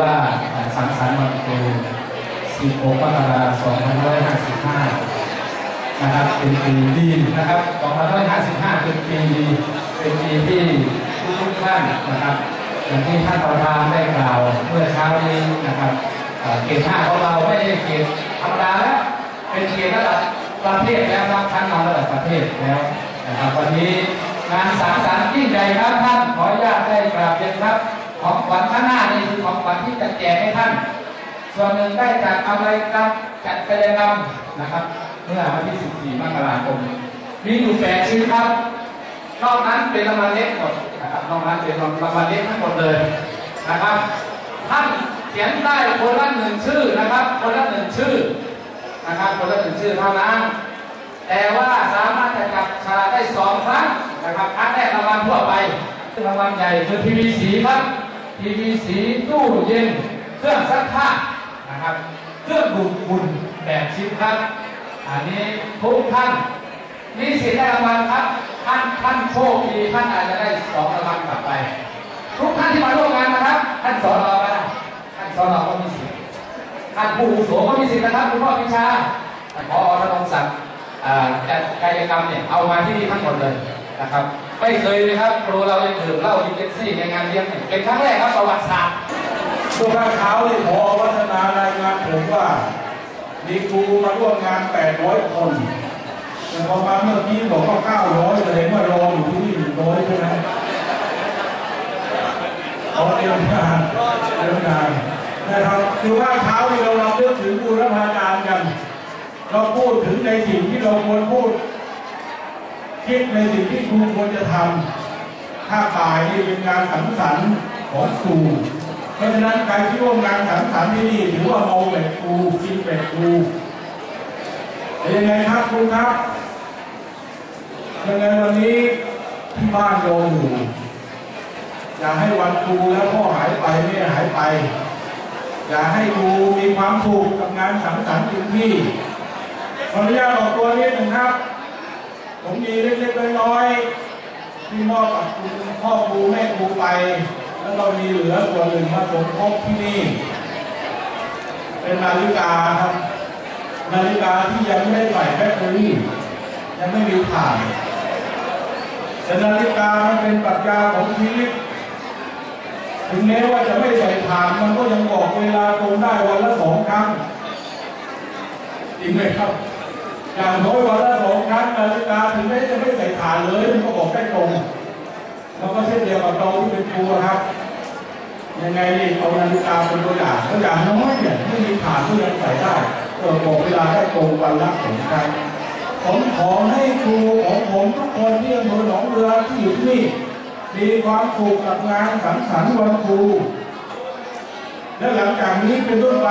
ว่าสังสรรค์วันครู16มกราคม2555 นะครับ เป็นปีดีนะครับ2555 เป็นปีดี เป็นปีที่ทุกท่านนะครับ อย่างที่ท่านประธานได้กล่าวเมื่อเช้านี้นะครับเกณฑ์ห้าของเราไม่ใช่เกณฑ์ธรรมดาแล้ว เป็นเกณฑ์ระดับประเทศแล้วครับชั้นนำระดับประเทศแล้วนะครับวันนี้งานสังสรรค์ยิ่งใหญ่ครับท่านขออนุญาตได้กราบเรียนครับ ของขวัญข้างหน้านี่คือของขวัญที่จะแจกให้ท่าน ส่วนหนึ่งได้จากอะไรครับจัดกิจกรรมนะครับ เมื่อวันที่ 14 มกราคมมีอยู่แปดชิ้นครับ นอกนั้นเป็นรางวัลเล็กหมดนะครับนอกนั้นเป็นรางวัลเล็กทั้งหมดเลยนะครับ ท่านเขียนได้คนละหนึ่งชื่อนะครับ คนละหนึ่งชื่อนะครับคนละหนึ่งชื่อเท่านั้นแต่ว่าสามารถจะจับฉลากได้สองครั้งนะครับครั้งแรกรางวัลทั่วไปรางวัลใหญ่คือทีวีสีครับ ทีวีสีตู้เย็น เครื่องซักผ้านะครับ เครื่องดูดฝุ่นแบบชิ้นครับ อันนี้ทุกท่านมีสิทธิ์ได้รางวัลครับ ท่านท่านโชคดีท่านอาจจะได้สองรางวัลกลับไป ทุกท่านที่มาร่วมงานนะครับ ท่านสอนเราก็ได้ท่านสอนเราก็มีสิทธิ์ท่านผู้อาวุโสก็มีสิทธิ์นะครับคุณพ่อพิชาพอธนงศักดิ์กายกรรมเนี่ยเอามาที่นี่ทั้งหมดเลยนะครับ ไม่เคยเลยครับครูเรายังดื่มเหล้ากินเบปซี่ในงานเลี้ยงเนี่ยเป็นครั้งแรกครับประวัติศาสตร์ช่วงเช้าที่พอวัฒนารายงานผมว่ามีครูมาร่วมงาน 800 คนแต่พอมาเมื่อกี้บอกว่า 900แสดงว่ารออยู่ที่นี่100ใช่ไหมเอาเตรียมงานเตรียมงานนะครับคือว่าเช้าที่เราเราเลือกถึงบูรพาการกัน เราพูดถึงในสิ่งที่เราควรพูด คิดในสิ่งที่ครูควรจะทำถ้าตายนี่เป็นงานสังสรรค์ของครูเพราะฉะนั้นใครที่ร่วมงานสังสรรค์ที่นี่ถือว่าเมาแบบครูกินแบบครูเป็นยังไงครับครูครับยังไงวันนี้ที่บ้านโยมอยู่อย่าให้วันครูแล้วพ่อหายไปแม่หายไปอย่าให้ครูมีความสุขกับงานสังสรรค์ที่ที่ขออนุญาตออกตัวนิดหนึ่งครับ ผมมีเล็กๆน้อยๆที่มอบกับคุณพ่อครูแม่ครูไป แล้วเรามีเหลือส่วนหนึ่งมาสมทบที่นี่ เป็นนาฬิกาครับนาฬิกาที่ยังไม่ได้ใส่แบตเตอรี่ยังไม่มีถ่านแต่นาฬิกามันเป็นปรัชญาของชีวิตถึงแม้ว่าจะไม่ใส่ถ่านมันก็ยังบอกเวลาตรงได้วันละสองครั้งจริงไหมครับ อย่างน้อยวันละ กาถึงแม้จะไม่ใส่ถ่านเลยมันก็บอกได้ตรงแล้วก็เช่นเดียวกับเราที่เป็นครูครับยังไงนี่เอานาฬิกาเป็นตัวอย่างตัวอย่างน้อยเนี่ยไม่มีฐานก็ยังใส่ได้เออบอกเวลาได้ตรงวันละสองครั้งผมขอให้ครูของผมทุกคนที่อำเภอหนองเรือที่อยู่ที่นี่มีความสุขกับงานสังสรรค์วันครูและหลังจากนี้เป็นต้นไป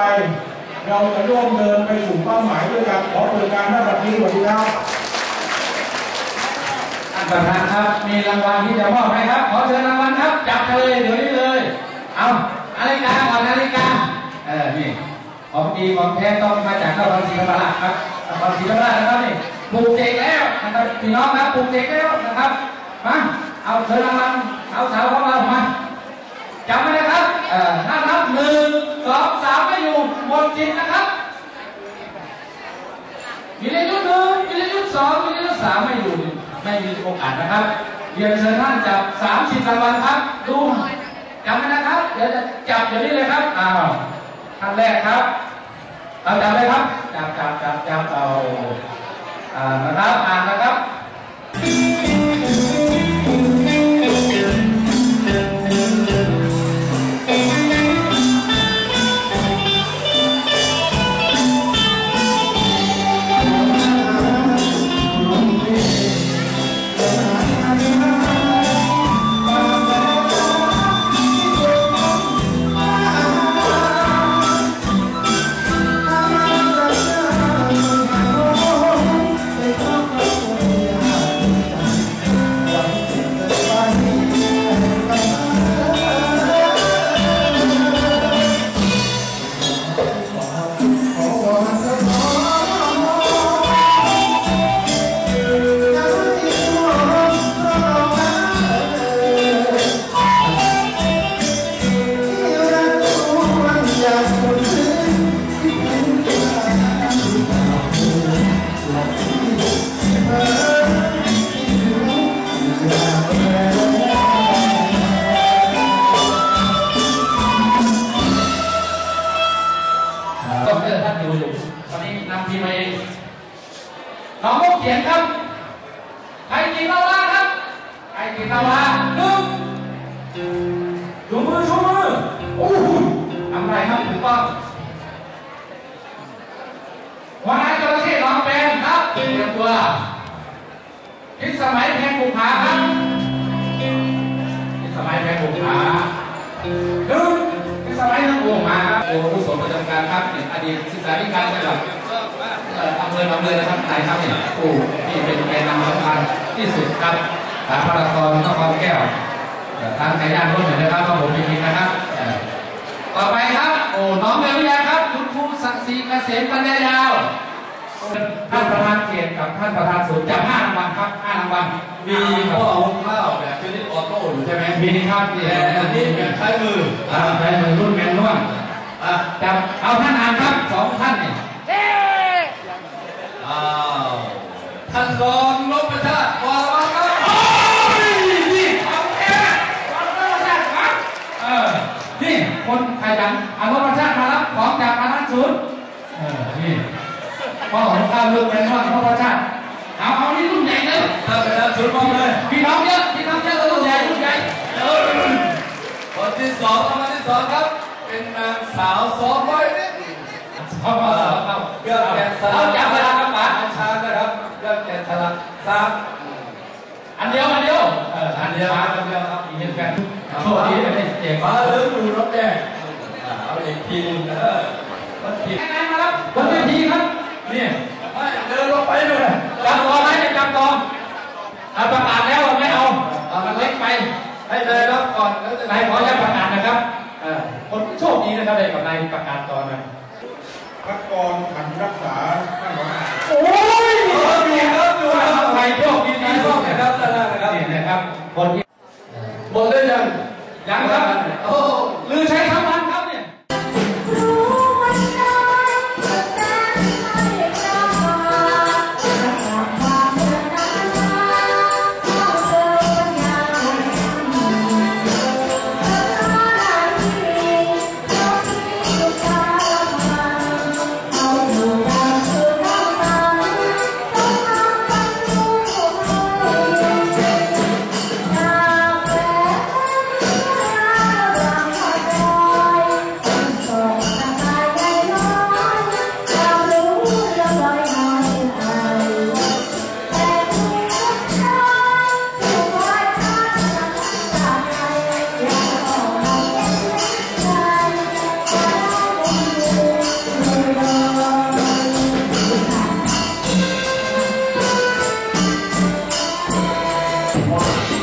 เราจะร่วมเดินไปสู่เป้าหมายด้วยกันขอเปิดการหน้าบัดนี้สวัสดีครับ ประธานครับ มีรางวัลที่จะมอบให้ครับ ขอเชิญรางวัลครับ จับเลยเดี๋ยวนี้เลย เอานาฬิกาก่อนนาฬิกา เออ นี่ ของดีของแท้ต้องมาจากนครศรีธรรมราชครับนครศรีธรรมราชนะครับนี่ปลูกเสกแล้วนะครับพี่น้องครับปลูกเสกแล้วนะครับ มา เอาเชิญรางวัลเอาสาวเข้ามามาจำไว้นะครับ เอ่อถ้านับหนึ่งสองสามไม่อยู่หมดสิทธิ์นะครับมีในยุคหนึ่งมีในยุคสองมีในยุคสามไม่อยู่ ไม่มีโอกาสนะครับ เรียนเชิญท่านจับสามสิบรางวัลครับดูจำไว้นะครับ เดี๋ยวจะจับอย่างนี้เลยครับ อ้าวท่านแรกครับเอาจับเลยครับ จับจับจับจับเอาอ่านะครับ อ่านนะครับ ใครกินลาวาครับใครกินลาวาหนึ่งชูมือชูมือโอ้โหทำไรครับถูกต้องวานนั้นจระเข้น้องแปนครับเตรียมตัวคิดสมัยแพงบุกผาครับคิดสมัยแพงบุกผาหนึ่งคิดสมัยทั้งวงมาครับโอ้ผู้สมประจำการครับเป็นอดีตศึกษาธิการจังหวัดเอ่ออำเภออำเภอนะครับนายครับเนี่ยผู้ที่เป็นแกนนำสำคัญ ที่สุดครับสาพารากรนครแก้วเอ่อทางไก่ย่างรุ่นหนึ่งนะครับก็ผมจริงๆนะครับเอ่อต่อไปครับโอ้น้องเบลวิยาครับ คุณครูศักดิ์ศรีเกษมปัญญายาวท่านประธานเขตกับท่านประธานศูนย์จับห้ารางวัลครับห้ารางวัลมีพ่อหุงข้าวแบบชนิดออโต้อยู่ใช่ไหมมีครับที่แต่อันนี้แบบใช้มืออ่าใช้มือรุ่นแมนนวลอะจับเอาท่านอ่านครับสองท่านนี่อ้าวท่านรองนพชาติวรวัฒน์ครับ โอ้ยนี่ของแท้ของธรรมชาติครับ เออ นี่คนขยันอนุรักษ์ชาติมารับของจากอาณาศูนย์เออ นี่ พ่อของข้าวเลือกเป็นว่าอนุรักษ์ชาติเอาเอานี่รุ่นใหญ่เลยท่านประธานศูนย์มอบเลยพี่น้องเยอะพี่น้องเยอะรุ่นใหญ่รุ่นใหญ่เออคนที่สองรางวัลที่สองครับ เป็นนางสาวสองร้อยเมตรเข้ามาสอบเข้าเกือบแก่นสลัเอาจับเวลาครับป๋าอัญชานะครับเกือบแก่นสลักสามอันเดียวอันเดียวเอออัอันนเดีเดียยววคครัรับบอันเดียวครับอีกหนึ่งแฟนโชคดีไม่ได้เจ็บฟ้าเหลืองดูรถแดงอ่าเอาอีกทีหนึงเออรถทียังไงมาครับบนเวทีครับ นี่ไม่เดินลงไปเลยจับต่อไหมจะจับต่อเอาประกาศแล้วว่าไม่เอาเอามันเล็กไปให้เลยรับก่อนแล้วจะนายขออนุญาตประกาศนะครับเอ่อคนโชคดีนะครับเลยกับนายประกาศต่อนะพักกรขันรักษาท่านหัวหน้าโอ้ยดูครับดูครับทำไมโชคดีดีดีโชคนะครับท่านนะครับนี่นะครับคนที่หมดได้ยังยังครับ one.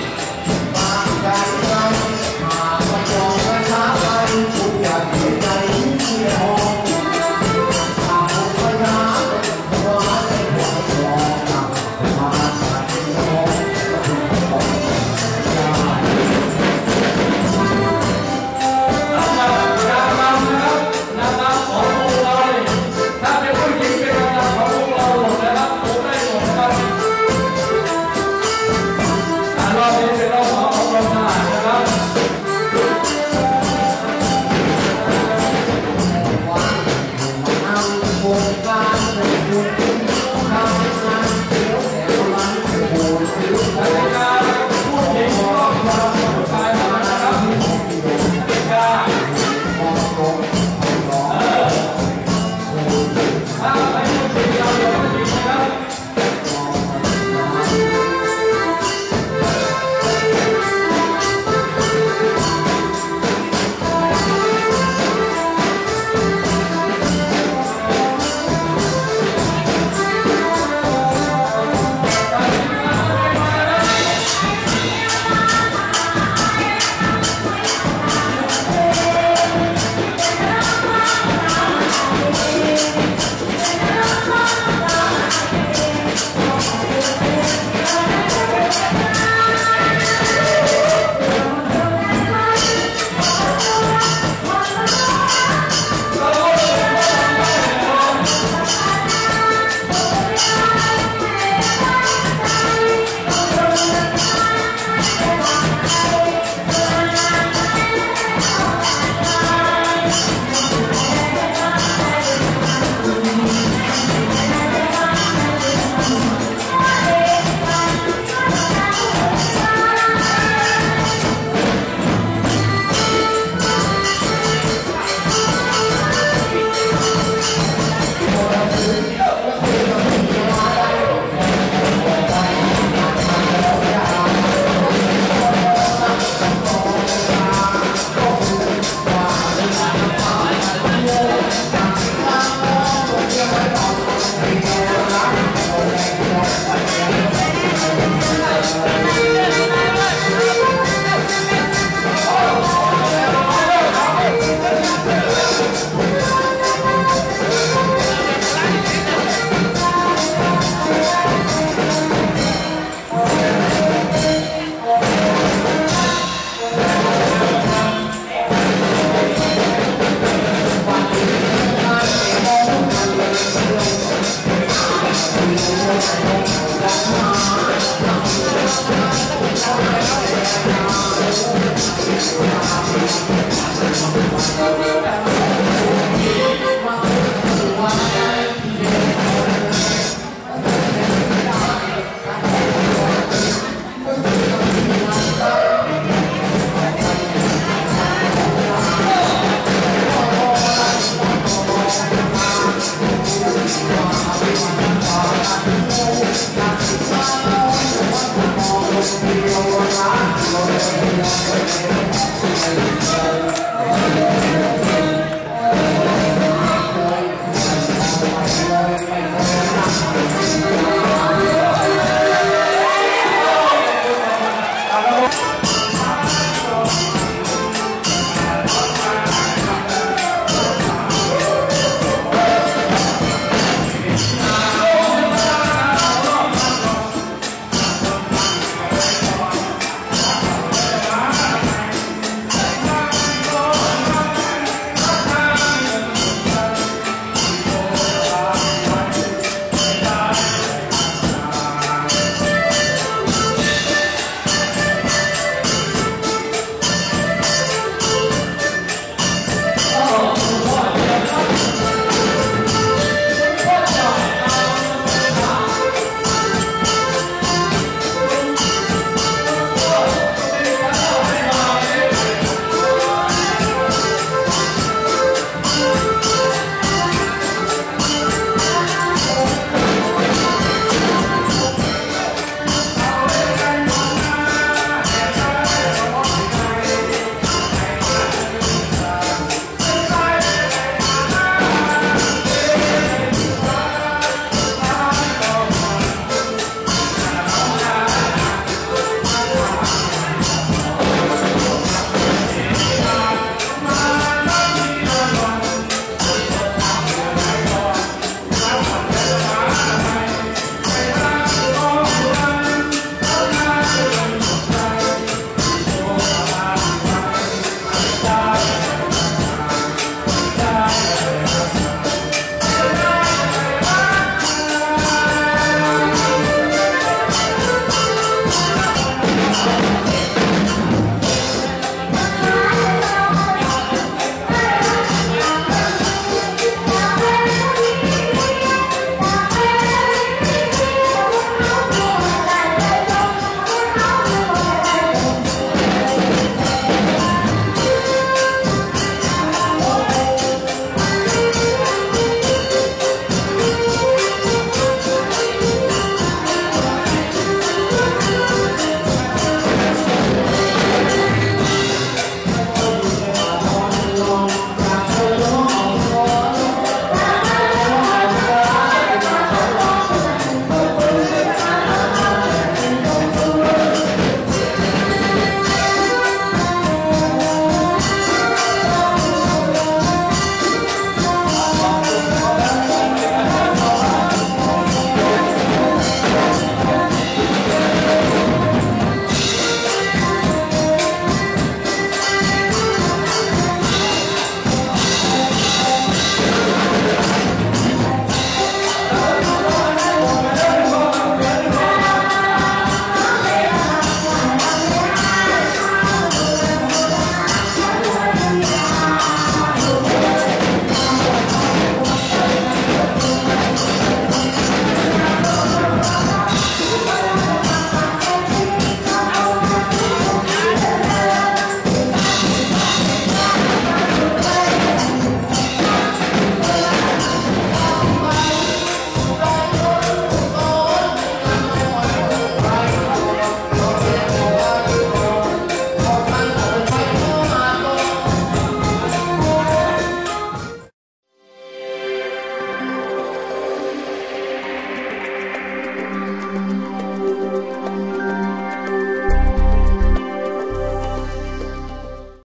Deus.